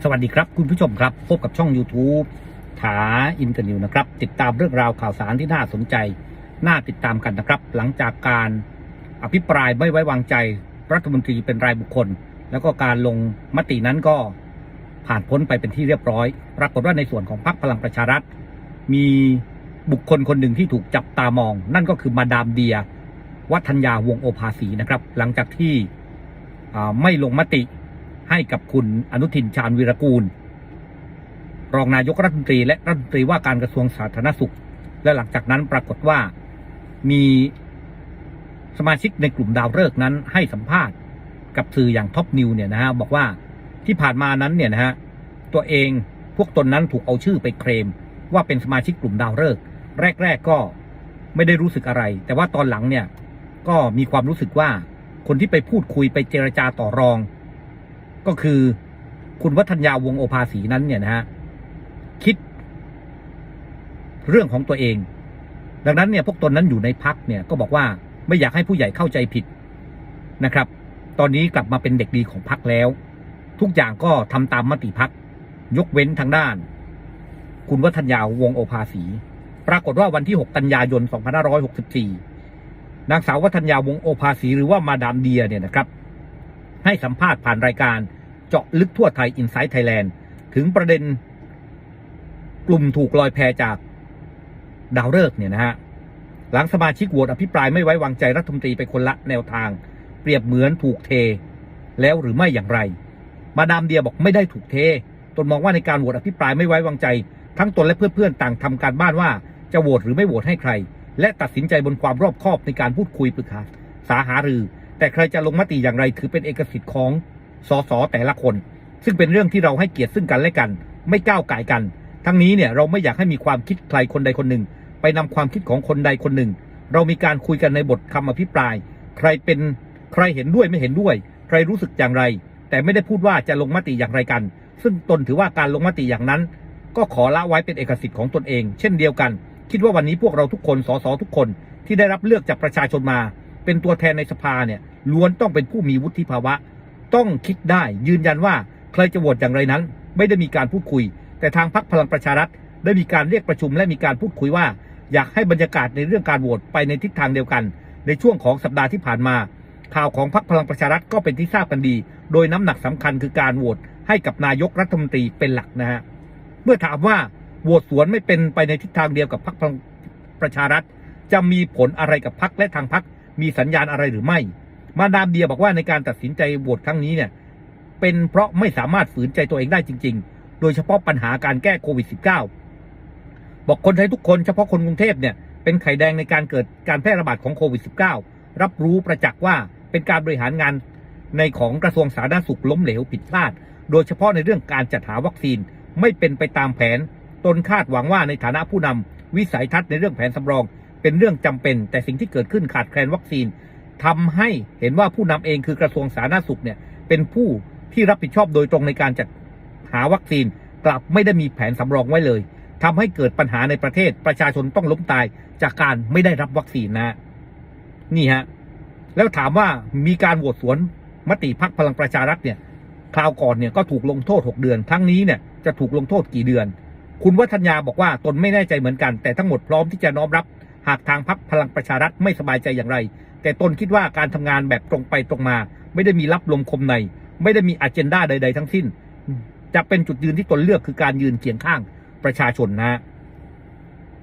สวัสดีครับคุณผู้ชมครับ พบกับช่อง YouTube ถาอินเตอร์นิวนะครับ ติดตามเรื่องราวข่าวสารที่น่าสนใจ น่าติดตามกันนะครับ หลังจากการอภิปรายไม่ไว้วางใจ รัฐมนตรีเป็นรายบุคคล แล้วก็การลงมตินั้นก็ผ่านพ้นไปเป็นที่เรียบร้อย ปรากฏว่าในส่วนของพรรคพลังประชารัฐ มีบุคคลคนหนึ่งที่ถูกจับตามอง นั่นก็คือมาดามเดีย วัฒนยาวงโอภาสีนะครับ หลังจากที่ไม่ลงมติ ให้กับคุณอนุทินชาญวีรกูล รองนายกรัฐมนตรีและรัฐมนตรีว่าการกระทรวงสาธารณสุข และหลังจากนั้นปรากฏว่ามีสมาชิกในกลุ่มดาวฤกษ์นั้นให้สัมภาษณ์กับสื่ออย่างท็อปนิวเนี่ยนะฮะบอกว่าที่ผ่านมานั้นเนี่ยนะฮะตัวเองพวกตนนั้นถูกเอาชื่อไปเคลม ว่าเป็นสมาชิกกลุ่มดาวฤกษ์แรก ๆก็ไม่ได้รู้สึกอะไร แต่ว่าตอนหลังเนี่ยก็มีความรู้สึกว่าคนที่ไปพูดคุยไปเจรจาต่อรอง ก็คือคุณวัฒนยาวงโอภาสีนั้นเนี่ยนะฮะคิดเรื่องของตัวเอง ดังนั้นเนี่ยพวกตนนั้นอยู่ในพักเนี่ยก็บอกว่าไม่อยากให้ผู้ใหญ่เข้าใจผิดนะครับ ตอนนี้กลับมาเป็นเด็กดีของพักแล้ว ทุกอย่างก็ทำตามมติพักยกเว้นทางด้าน คุณวัฒนยาวงโอภาสี ปรากฏว่าวันที่ 6 กันยายน 2564 นางสาววัฒนยาวงโอภาสีหรือว่ามาดามเดียเนี่ยนะครับ ให้สัมภาษณ์ผ่านรายการเจาะลึกทั่วไทยอินไซต์ไทยแลนด์ถึงประเด็นกลุ่มถูกลอยแพจากดาวฤกษ์เนี่ยนะฮะหลังสมาชิกโหวตอภิปรายไม่ไว้วางใจรัฐมนตรีไปคนละแนวทาง เปรียบเหมือนถูกเท แล้วหรือไม่อย่างไร มาดามเดียบอกไม่ได้ถูกเทตนมองว่าในการโหวตอภิปรายไม่ไว้วางใจ ทั้งตนและเพื่อนๆต่างทำการบ้านว่าจะโหวตหรือไม่โหวตให้ใคร และตัดสินใจบนความรอบคอบในการพูดคุยปรึกษาสาหารือ แต่ใครจะลงมติอย่างไรถือเป็นเอกสิทธิ์ของสสแต่ละคน ซึ่งเป็นเรื่องที่เราให้เกียรติซึ่งกันและกัน ไม่ก้าวไก่กัน ทั้งนี้เนี่ยเราไม่อยากให้มีความคิดใครคนใดคนหนึ่ง ไปนำความคิดของคนใดคนหนึ่ง เรามีการคุยกันในบทคำอภิปราย ใครเป็นใครเห็นด้วยไม่เห็นด้วย ใครรู้สึกอย่างไร แต่ไม่ได้พูดว่าจะลงมติอย่างไรกัน ซึ่งตนถือว่าการลงมติอย่างนั้น ก็ขอละไว้เป็นเอกสิทธิ์ของตนเอง เช่นเดียวกัน คิดว่าวันนี้พวกเราทุกคนสสทุกคนที่ได้รับเลือกจากประชาชนมา เป็นตัวแทนในสภาเนี่ยล้วนต้องเป็นผู้มีวุฒิภาวะ ต้องคิดได้ยืนยันว่าใครจะโหวตอย่างไรนั้น ไม่ได้มีการพูดคุย แต่ทางพรรคพลังประชารัฐได้มีการเรียกประชุมและมีการพูดคุยว่า อยากให้บรรยากาศในเรื่องการโหวตไปในทิศทางเดียวกัน ในช่วงของสัปดาห์ที่ผ่านมา ข่าวของพรรคพลังประชารัฐก็เป็นที่ทราบกันดี โดยน้ำหนักสำคัญคือการโหวตให้กับนายกรัฐมนตรีเป็นหลักนะฮะเมื่อถามว่าโหวตสวนไม่เป็นไปในทิศทางเดียวกับพรรคพลังประชารัฐ จะมีผลอะไรกับพรรคและทางพรรค มีสัญญาณอะไรหรือไม่ มาดามเดียบอกว่าในการตัดสินใจโหวตครั้งนี้เนี่ย เป็นเพราะไม่สามารถฝืนใจตัวเองได้จริง ๆ โดยเฉพาะปัญหาการแก้โควิด -19 บอกคนไทยทุกคนเฉพาะคนกรุงเทพเนี่ยเป็นไข่แดงในการเกิดการแพร่ระบาดของโควิด -19 รับรู้ประจักษ์ว่าเป็นการบริหารงานในของกระทรวงสาธารณสุขล้มเหลวผิดพลาด โดยเฉพาะในเรื่องการจัดหาวัคซีนไม่เป็นไปตามแผน ตนคาดหวังว่าในฐานะผู้นำวิสัยทัศน์ในเรื่องแผนสำรอง เป็นเรื่องจำเป็น แต่สิ่งที่เกิดขึ้นขาดแคลนวัคซีนทำให้เห็นว่าผู้นำเองคือกระทรวงสาธารณสุขเนี่ยเป็นผู้ที่รับผิดชอบโดยตรงในการจัดหาวัคซีน กลับไม่ได้มีแผนสำรองไว้เลยทำให้เกิดปัญหาในประเทศประชาชนต้องล้มตายจากการไม่ได้รับวัคซีนนะนี่ฮะแล้วถามว่ามีการโหวตสวนมติพักพลังประชารัฐเนี่ยคราวก่อนเนี่ยก็ถูกลงโทษ 6 เดือน ครั้งนี้เนี่ยจะถูกลงโทษกี่เดือน คุณวัฒนยาบอกว่าตนไม่แน่ใจเหมือนกัน แต่ทั้งหมดพร้อมที่จะน้อมรับ หากทางพักพลังประชารัฐไม่สบายใจอย่างไร แต่ตนคิดว่าการทำงานแบบตรงไปตรงมา ไม่ได้มีรับลมคมใน ไม่ได้มีอ g e n d a ใด ๆ ทั้งสิ้น จะเป็นจุดยืนที่ตนเลือกคือการยืนเคียงข้างประชาชนนะฮะ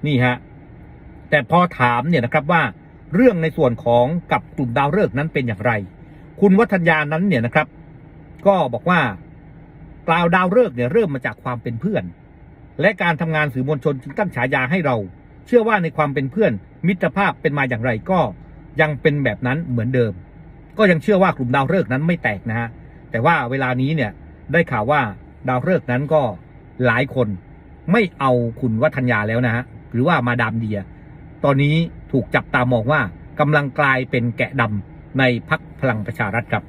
นี่ฮะแต่พอถามเนี่ยนะครับว่าเรื่องในส่วนของกับกลุ่มดาวฤกษ์นั้นเป็นอย่างไร คุณวัฒนยานั้นเนี่ยนะครับ ก็บอกว่ากล่าวดาวฤกษ์เนี่ยเริ่มมาจากความเป็นเพื่อน และการทำงานสื่อมวลชนจึงตั้งฉายาให้เรา เชื่อว่าในความเป็นเพื่อน มิตรภาพเป็นมาอย่างไรก็ยังเป็นแบบนั้นเหมือนเดิม ก็ยังเชื่อว่ากลุ่มดาวฤกษ์นั้นไม่แตกนะฮะแต่ว่าเวลานี้เนี่ยได้ข่าวว่าดาวฤกษ์นั้นก็หลายคนไม่เอาคุณวัฒนยาแล้วนะฮะหรือว่ามาดามเดีย ตอนนี้ถูกจับตามองว่ากำลังกลายเป็นแกะดำในพักพลังประชารัฐครับ